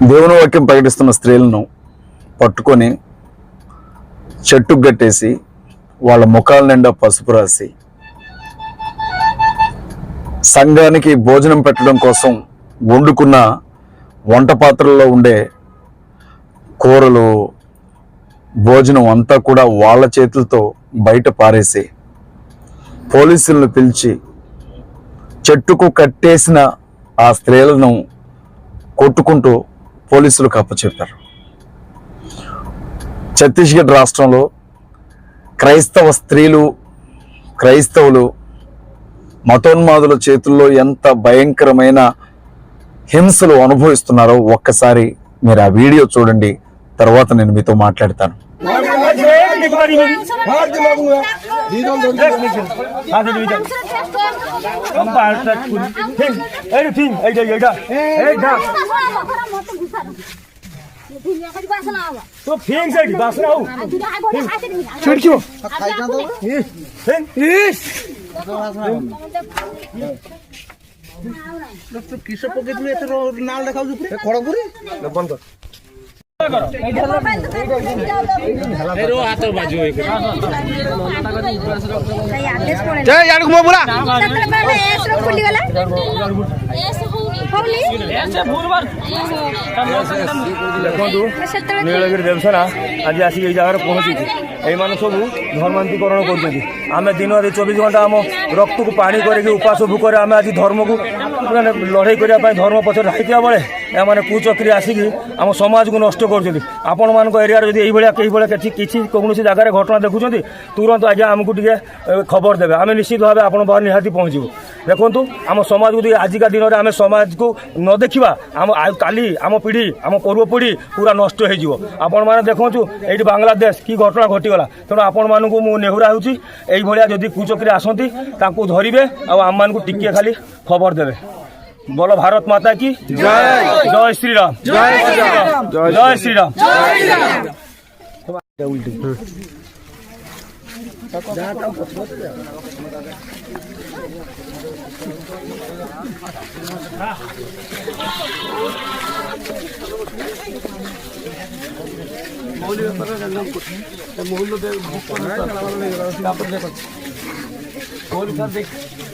దేవుని వాక్యం ప్రకటిస్తున్న స్త్రీలను పట్టుకొని చెట్టుకు గట్టేసి వాళ్ళ ముఖాల నిండా పసుపు రాసి సంఘానికి భోజనం పెట్టడం కోసం వండుకున్న వంట పాత్రల్లో ఉండే కూరలు భోజనం అంతా కూడా వాళ్ళ చేతులతో బయట పారేసి పోలీసులను పిలిచి చెట్టుకు కట్టేసిన ఆ స్త్రీలను కొట్టుకుంటూ పోలీసులకు అప్పచెప్పారు ఛత్తీస్గఢ్ రాష్ట్రంలో క్రైస్తవ స్త్రీలు క్రైస్తవులు మతోన్మాదుల చేతుల్లో ఎంత భయంకరమైన హింసలు అనుభవిస్తున్నారో ఒక్కసారి మీరు ఆ వీడియో చూడండి. తర్వాత నేను మీతో మాట్లాడతాను. তো ফিং সাইড বাস না ছেড় কিও খাই না তো ফিং ইস কিসব পকেট নিয়ে এত নাল দেখাও উপরে খড়গুড়ি বন্ধ কর ଜୟ ଜାଣକୁ ମୋ ବୁଲା ନୀଳଗିରି ଦେବସେନା ଆଜି ଆସିକି ଏଇ ଜାଗାରେ ପହଞ୍ଚିଛି ଏଇମାନେ ସବୁ ଧର୍ମାନ୍ତରୀକରଣ କରୁଛନ୍ତି ଆମେ ଦିନରେ ଚବିଶ ଘଣ୍ଟା ଆମ ରକ୍ତକୁ ପାଣି କରିକି ଉପାସ ଭୋକରେ ଆମେ ଆଜି ଧର୍ମକୁ ମାନେ ଲଢ଼େଇ କରିବା ପାଇଁ ଧର୍ମ ପଛରେ ଧାଇଥିବା ବେଳେ ଏମାନେ କୁଚକ୍ରି ଆସିକି ଆମ ସମାଜକୁ ନଷ୍ଟ କରୁଛନ୍ତି ଆପଣମାନଙ୍କ ଏରିଆରେ ଯଦି ଏଇଭଳିଆ କେଇଭଳିଆ କିଛି କିଛି କୌଣସି ଜାଗାରେ ଘଟଣା ଦେଖୁଛନ୍ତି ତୁରନ୍ତ ଆଜ୍ଞା ଆମକୁ ଟିକେ ଏ, ଖବର ଦେବେ ଆମେ ନିଶ୍ଚିତ ଭାବେ ଆପଣଙ୍କ ପାଖରେ ନିହାତି ପହଞ୍ଚିବୁ ଦେଖନ୍ତୁ ଆମ ସମାଜକୁ ଯଦି ଆଜିକା ଦିନରେ ଆମେ ସମାଜକୁ ନ ଦେଖିବା ଆମ ଆଉ କାଲି ଆମ ପିଢ଼ି ଆମ ପୂର୍ବ ପିଢ଼ି ପୁରା ନଷ୍ଟ ହେଇଯିବ ଆପଣମାନେ ଦେଖନ୍ତୁ ଏଇଠି ବାଂଲାଦେଶ କି ଘଟଣା ଘଟିଗଲା ତେଣୁ ଆପଣମାନଙ୍କୁ ମୁଁ ନେହୁରା ହେଉଛି ଏଇଭଳିଆ ଯଦି କୁଚକ୍ରି ଆସନ୍ତି ତାଙ୍କୁ ଧରିବେ ଆଉ ଆମମାନଙ୍କୁ ଟିକିଏ ଖାଲି খবর দেবে। বলো ভারত মাতা কি? জয়। শ্রীরাম। জয় শ্রীরাম। মৌলিক শ্রীরাম। দেখ।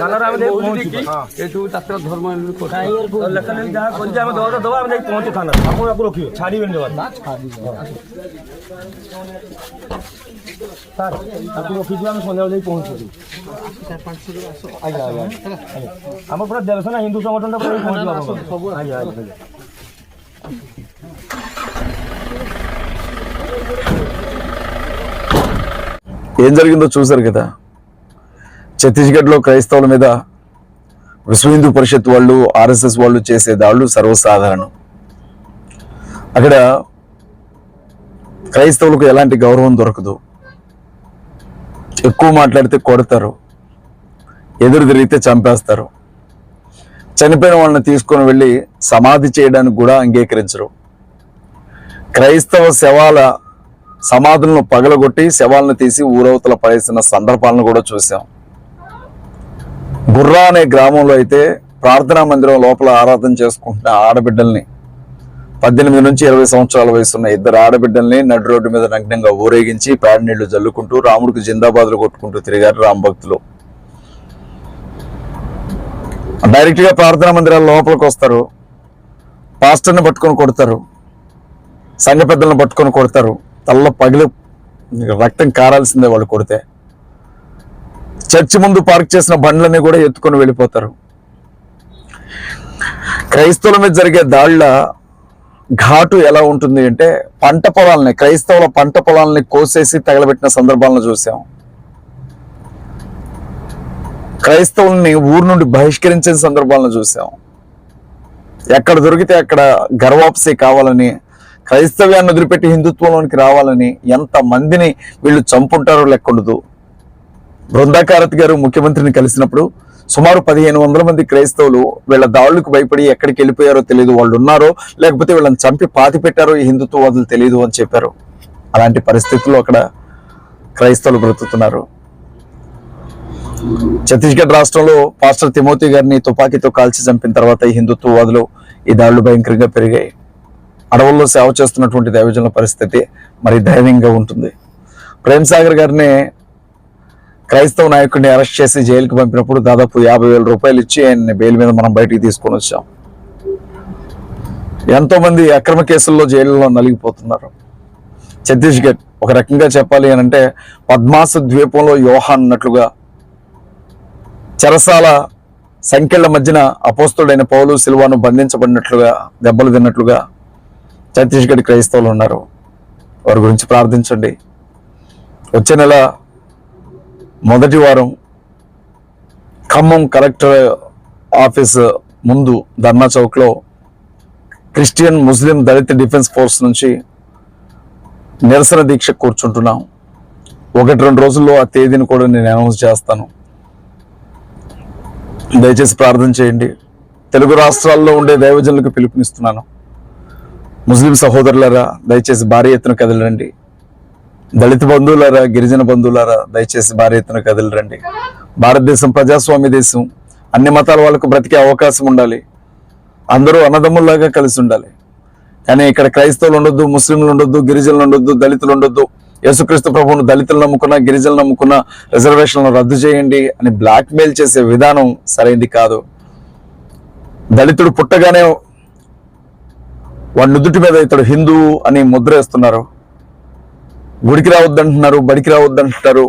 ଥାନାରେ ଆମେ ଯାଇ ପହଞ୍ଚୁଛୁ ଏଠୁ ତାଙ୍କର ଧର୍ମ ଲେଖା ଲେଖି ଯାହା କରିକି ଆମେ ଦବା ଦବା ଆମେ ଯାଇ ପହଞ୍ଚୁ ଥାନାରେ ଆପଣ ଆକୁ ରଖିବେ ଛାଡ଼ିବେନି ଦେବା ସାର୍ ତାକୁ ରଖିଛୁ ଆମେ ସନ୍ଧ୍ୟାବେଳେ ଯାଇ ପହଞ୍ଚୁଛୁ ଆଜ୍ଞା ଆଜ୍ଞା ଆଜ୍ଞା ଆମର ପୁରା ଦେବସେନା ହିନ୍ଦୁ ସଂଗଠନଟା ପୁରା ଯାଇ ପହଞ୍ଚିବ ଆପଣଙ୍କର ଆଜ୍ଞା ଆଜ୍ଞା ଆଜ୍ଞା ఏం జరిగిందో చూశారు కదా ఛత్తీస్గఢ్లో క్రైస్తవుల మీద విశ్వ హిందూ పరిషత్ వాళ్ళు ఆర్ఎస్ఎస్ వాళ్ళు చేసే దాడులు సర్వసాధారణం. అక్కడ క్రైస్తవులకు ఎలాంటి గౌరవం దొరకదు. ఎక్కువ మాట్లాడితే కొడతారు. ఎదురు తిరిగితే చంపేస్తారు. చనిపోయిన వాళ్ళని తీసుకొని వెళ్ళి సమాధి చేయడానికి కూడా అంగీకరించరు. క్రైస్తవ శవాల సమాధులను పగలగొట్టి శవాలను తీసి ఊరవతల పడేసిన సందర్భాలను కూడా చూసాం. బుర్రా అనే గ్రామంలో అయితే ప్రార్థనా మందిరం లోపల ఆరాధన చేసుకుంటున్న ఆడబిడ్డల్ని పద్దెనిమిది నుంచి ఇరవై సంవత్సరాల వయసున్న ఇద్దరు ఆడబిడ్డల్ని నడు రోడ్డు మీద నగ్నంగా ఊరేగించి పేడ నీళ్ళు జల్లుకుంటూ రాముడికి జిందాబాద్లు కొట్టుకుంటూ తిరిగారు రామ్ భక్తులు. డైరెక్ట్గా ప్రార్థనా మందిరాల లోపలికి వస్తారు. పాస్టర్ని పట్టుకొని కొడతారు. సంఘ పెద్దలను పట్టుకొని కొడతారు. తల్ల పగిలి రక్తం కారాల్సిందే వాళ్ళు కొడితే. చర్చి ముందు పార్క్ చేసిన బండ్లని కూడా ఎత్తుకొని వెళ్ళిపోతారు. క్రైస్తవుల మీద జరిగే దాళ్ళ ఘాటు ఎలా ఉంటుంది అంటే పంట పొలాలని క్రైస్తవుల పంట పొలాలని కోసేసి తగలబెట్టిన సందర్భాలను చూసాం. క్రైస్తవుల్ని ఊరు నుండి బహిష్కరించిన సందర్భాలను చూసాం. ఎక్కడ దొరికితే అక్కడ గర్వాప్సీ కావాలని క్రైస్తవ్యాన్ని వదిలిపెట్టి హిందుత్వంలోనికి రావాలని ఎంత మందిని వీళ్ళు చంపుంటారో లెక్కుండదు బృందాకారత్ గారు ముఖ్యమంత్రిని కలిసినప్పుడు సుమారు పదిహేను వందల మంది క్రైస్తవులు వీళ్ళ దాడులకు భయపడి ఎక్కడికి వెళ్ళిపోయారో తెలియదు వాళ్ళు ఉన్నారో లేకపోతే వీళ్ళని చంపి పాతి పెట్టారో ఈ హిందుత్వవాదులు తెలియదు అని చెప్పారు. అలాంటి పరిస్థితుల్లో అక్కడ క్రైస్తవులు బ్రతుకుతున్నారు. ఛత్తీస్గఢ్ రాష్ట్రంలో పాస్టర్ తిమోతి గారిని తుపాకీతో కాల్చి చంపిన తర్వాత ఈ హిందుత్వవాదులు ఈ దాడులు భయంకరంగా పెరిగాయి. అడవుల్లో సేవ చేస్తున్నటువంటి దైవజనుల పరిస్థితి మరి దయనీయంగా ఉంటుంది. ప్రేమ్ సాగర్ గారిని క్రైస్తవ నాయకుడిని అరెస్ట్ చేసి జైలుకి పంపినప్పుడు దాదాపు యాభై వేల రూపాయలు ఇచ్చి ఆయన్ని బెయిల్ మీద మనం బయటికి తీసుకొని వచ్చాం. ఎంతో మంది అక్రమ కేసుల్లో జైలులో నలిగిపోతున్నారు. ఛత్తీస్గఢ్ ఒక రకంగా చెప్పాలి అని అంటే పద్మాసు ద్వీపంలో యోహాన్ అన్నట్లుగా చెరసాల సంఖ్యల మధ్యన అపోస్తుడైన పౌలు సిల్వాను బంధించబడినట్లుగా దెబ్బలు తిన్నట్లుగా ఛత్తీస్గఢ్ క్రైస్తవులు ఉన్నారు. వారి గురించి ప్రార్థించండి. వచ్చే నెల మొదటి వారం ఖమ్మం కలెక్టర్ ఆఫీస్ ముందు ధర్నా చౌక్లో Christian Muslim Dalit defence force నుంచి నిరసన దీక్ష కూర్చుంటున్నాం. ఒకటి రెండు రోజుల్లో ఆ తేదీని కూడా నేను అనౌన్స్ చేస్తాను. దయచేసి ప్రార్థన చేయండి. తెలుగు రాష్ట్రాల్లో ఉండే దైవజనులకు పిలుపునిస్తున్నాను. ముస్లిం సహోదరులరా దయచేసి భారీ ఎత్తున కదలండి దళిత బంధువులారా గిరిజన బంధువులారా దయచేసి భారీ ఎత్తున కదలరండి భారతదేశం ప్రజాస్వామ్య దేశం. అన్ని మతాల వాళ్ళకు బ్రతికే అవకాశం ఉండాలి. అందరూ అన్నదమ్ముల్లాగా కలిసి ఉండాలి. కానీ ఇక్కడ క్రైస్తవులు ఉండొద్దు ముస్లింలు ఉండొద్దు గిరిజనులు ఉండొద్దు దళితులు ఉండొద్దు. యేసుక్రీస్తు ప్రభువును దళితులు నమ్ముకున్న గిరిజనులు నమ్ముకున్న రిజర్వేషన్లను రద్దు చేయండి అని బ్లాక్ మెయిల్ చేసే విధానం సరైంది కాదు. దళితుడు పుట్టగానే వాడి నుదుటి మీద ఇతడు హిందూ అని ముద్ర వేస్తున్నారు. గుడికి రావద్దంటున్నారు బడికి రావద్దంటున్నారు.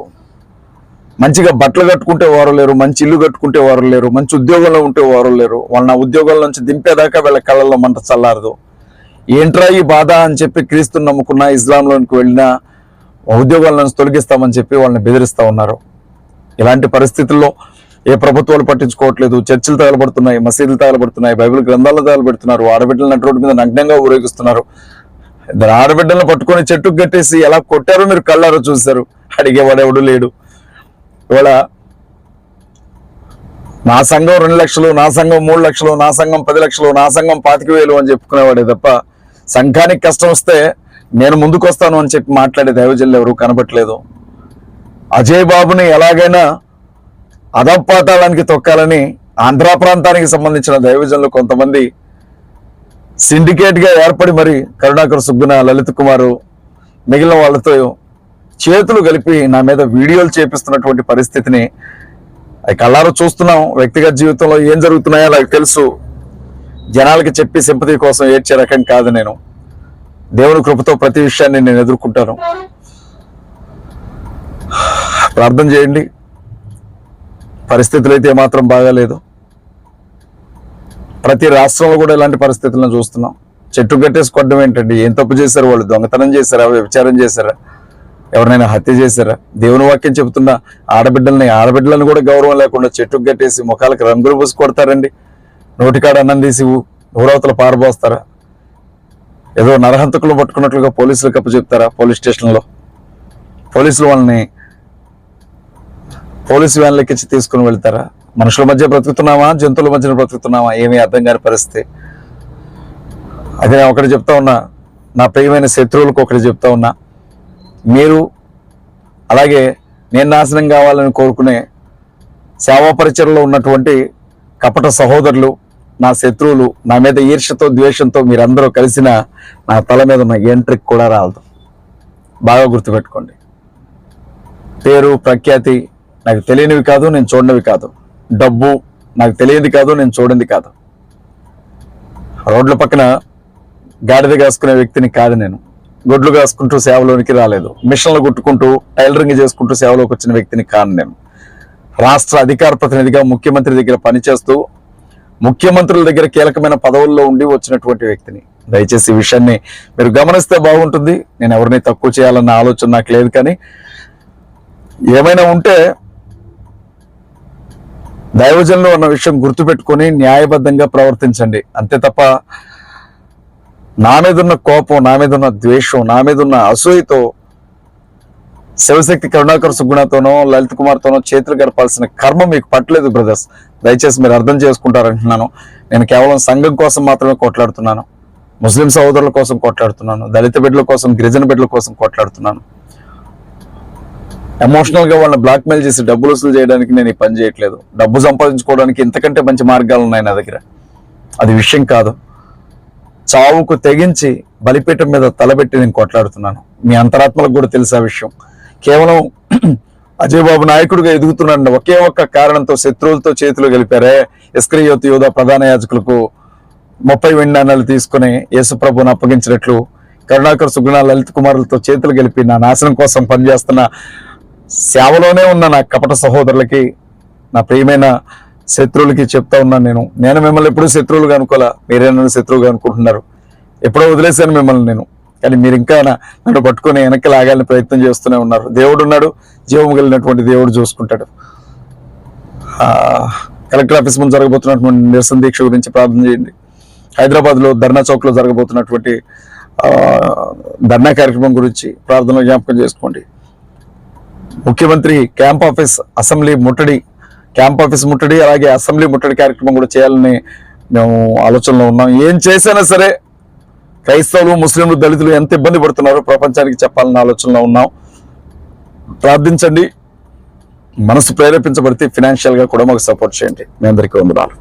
మంచిగా బట్టలు కట్టుకుంటే వారు లేరు మంచి ఇల్లు కట్టుకుంటే వారు లేరు మంచి ఉద్యోగంలో ఉంటే వారు లేరు. వాళ్ళ ఉద్యోగాల నుంచి దింపేదాకా వీళ్ళ కళ్ళల్లో మంట చల్లారదు. ఏంట్రా ఈ బాధ అని చెప్పి క్రీస్తుని నమ్ముకున్న ఇస్లాంలోనికి వెళ్ళినా ఉద్యోగాల నుంచి తొలగిస్తామని చెప్పి వాళ్ళని బెదిరిస్తా ఉన్నారు. ఇలాంటి పరిస్థితుల్లో ఏ ప్రభుత్వాలు పట్టించుకోవట్లేదు. చర్చిలు తగలబడుతున్నాయి మసీదులు తగలబడుతున్నాయి బైబిల్ గ్రంథాలు తగలబెడుతున్నారు. ఆడబిడ్డలు నటు రోడ్డు మీద నగ్నంగా ఊరేగిస్తున్నారు. ఇద్దరు ఆడబిడ్డలను పట్టుకొని చెట్టుకు కట్టేసి ఎలా కొట్టారో మీరు కళ్ళారో చూశారు. అడిగేవాడు ఎవడు లేడు. ఇవాళ నా సంఘం రెండు లక్షలు నా సంఘం మూడు లక్షలు నా సంఘం పది లక్షలు నా సంఘం పాతిక వేలు అని చెప్పుకునేవాడే తప్ప సంఘానికి కష్టం వస్తే నేను ముందుకు వస్తాను అని చెప్పి మాట్లాడే దైవజల్లు ఎవరు కనబట్లేదు అజయ్ బాబుని ఎలాగైనా అధపాతాళానికి తొక్కాలని ఆంధ్ర ప్రాంతానికి సంబంధించిన దైవజనులు కొంతమంది సిండికేట్గా ఏర్పడి మరి కరుణాకర్ సుబ్బున లలిత్ కుమారు మిగిలిన వాళ్ళతో చేతులు కలిపి నా మీద వీడియోలు చేపిస్తున్నటువంటి పరిస్థితిని అవి కళ్ళారో చూస్తున్నాం. వ్యక్తిగత జీవితంలో ఏం జరుగుతున్నాయో నాకు తెలుసు. జనాలకి చెప్పి సింపతి కోసం ఏడ్చే రకం కాదు నేను. దేవుని కృపతో ప్రతి విషయాన్ని నేను ఎదుర్కొంటాను. ప్రార్థన చేయండి. పరిస్థితులు అయితే ఏమాత్రం బాగాలేదు. ప్రతి రాష్ట్రంలో కూడా ఇలాంటి పరిస్థితులను చూస్తున్నాం. చెట్టు కట్టేసి కొట్టడం ఏంటండి? ఏం తప్పు చేశారు వాళ్ళు? దొంగతనం చేశారా? వ్యభిచారం చేశారా? ఎవరినైనా హత్య చేశారా? దేవుని వాక్యం చెబుతున్న ఆడబిడ్డల్ని ఆడబిడ్డలను కూడా గౌరవం లేకుండా చెట్టుకు కట్టేసి ముఖాలకు రంగులు పూసి కొడతారండి. నోటికాడ అన్నం తీసి ఊరవతలు పారబోస్తారా? ఏదో నరహంతకులు పట్టుకున్నట్లుగా పోలీసులకు అప్పు చెప్తారా పోలీస్ స్టేషన్లో? పోలీసులు వాళ్ళని పోలీసు వ్యాన్లు తీసుకుని వెళ్తారా? మనుషుల మధ్య బ్రతుకుతున్నామా? జంతువుల మధ్య బ్రతుకుతున్నామా? ఏమీ అర్థం కాని పరిస్థితి. అది నేను ఒకటి చెప్తా ఉన్నా. నా ప్రియమైన శత్రువులకు ఒకటి చెప్తా ఉన్నా. మీరు అలాగే నేను నాశనం కావాలని కోరుకునే సేవా పరిచయలో ఉన్నటువంటి కపట సహోదరులు నా శత్రువులు నా మీద ఈర్ష్యతో ద్వేషంతో మీరందరూ కలిసిన నా తల మీద ఉన్న ఎంట్రిక్ కూడా రాలదు. బాగా గుర్తుపెట్టుకోండి. పేరు ప్రఖ్యాతి నాకు తెలియనివి కాదు నేను చూడనివి కాదు. డబ్బు నాకు తెలియదు కాదు నేను చూడండి కాదు. రోడ్ల పక్కన గాడిద కాసుకునే వ్యక్తిని కాదు నేను. గొడ్లు కాసుకుంటూ సేవలోనికి రాలేదు. మిషన్లు కుట్టుకుంటూ టైలరింగ్ చేసుకుంటూ సేవలోకి వచ్చిన వ్యక్తిని కాను నేను. రాష్ట్ర అధికార ప్రతినిధిగా ముఖ్యమంత్రి దగ్గర పనిచేస్తూ ముఖ్యమంత్రుల దగ్గర కీలకమైన పదవుల్లో ఉండి వచ్చినటువంటి వ్యక్తిని. దయచేసి ఈ విషయాన్ని మీరు గమనిస్తే బాగుంటుంది. నేను ఎవరిని తక్కువ చేయాలన్న ఆలోచన నాకు లేదు కానీ ఏమైనా ఉంటే దైవజనులు ఉన్న విషయం గుర్తుపెట్టుకొని న్యాయబద్ధంగా ప్రవర్తించండి. అంతే తప్ప నా మీద ఉన్న కోపం నా మీద ఉన్న ద్వేషం నా మీద ఉన్న అసూయతో శివశక్తి కరుణాకర్ సుగుణతోనో లలిత్ కుమార్తోనో చేతులు గడపాల్సిన కర్మ మీకు పట్టలేదు బ్రదర్స్. దయచేసి మీరు అర్థం చేసుకుంటారంటున్నాను. నేను కేవలం సంఘం కోసం మాత్రమే కొట్లాడుతున్నాను. ముస్లిం సహోదరుల కోసం కొట్లాడుతున్నాను. దళిత బిడ్డల కోసం గిరిజన బిడ్డల కోసం కొట్లాడుతున్నాను. ఎమోషనల్గా వాళ్ళని బ్లాక్మెయిల్ చేసి డబ్బులు వసూలు చేయడానికి నేను ఈ పని చేయట్లేదు. డబ్బు సంపాదించుకోవడానికి ఇంతకంటే మంచి మార్గాలు ఉన్నాయి నా దగ్గర. అది విషయం కాదు. చావుకు తెగించి బలిపీఠం మీద తలబెట్టి నేను కొట్లాడుతున్నాను. మీ అంతరాత్మలకు కూడా తెలుసు ఆ విషయం. కేవలం అజయ్ బాబు నాయకుడిగా ఎదుగుతున్నాడు ఒకే ఒక్క కారణంతో శత్రువులతో చేతులు గెలిపారే ఇస్క్రియోత్ యోధ ప్రధాన యాజకులకు ముప్పై వెండి తీసుకుని యేసుప్రభుని అప్పగించినట్లు కరుణాకర్ సుగుణ లలిత్ కుమారులతో చేతులు గెలిపి నా నాశనం కోసం పనిచేస్తున్న సేవలోనే ఉన్న నా కపట సహోదరులకి నా ప్రియమైన శత్రువులకి చెప్తా ఉన్నాను నేను. నేను మిమ్మల్ని ఎప్పుడూ శత్రువులుగా అనుకోలే. మీరే నన్ను శత్రువుగా అనుకుంటున్నారు. ఎప్పుడో వదిలేశాను మిమ్మల్ని నేను. కానీ మీరు ఇంకా నన్ను పట్టుకొని వెనక్కి లాగాలని ప్రయత్నం చేస్తూనే ఉన్నారు. దేవుడు ఉన్నాడు. జీవము కలిగినటువంటి దేవుడు చూసుకుంటాడు. కలెక్టర్ ఆఫీస్ ముందు జరగబోతున్నటువంటి నిరసన దీక్ష గురించి ప్రార్థన చేయండి. హైదరాబాద్లో ధర్నా చౌక్లో జరగబోతున్నటువంటి ధర్నా కార్యక్రమం గురించి ప్రార్థనలు జ్ఞాపకం చేసుకోండి. ముఖ్యమంత్రి క్యాంప్ ఆఫీస్ అసెంబ్లీ ముట్టడి క్యాంప్ ఆఫీస్ ముట్టడి అలాగే అసెంబ్లీ ముట్టడి కార్యక్రమం కూడా చేయాలని మేము ఆలోచనలో ఉన్నాం. ఏం చేసినా సరే క్రైస్తవులు ముస్లింలు దళితులు ఎంత ఇబ్బంది పడుతున్నారో ప్రపంచానికి చెప్పాలన్న ఆలోచనలో ఉన్నాం. ప్రార్థించండి. మనసు ప్రేరేపించబడితే ఫినాన్షియల్గా కూడా మాకు సపోర్ట్ చేయండి. మీ అందరికీ వందనాలు.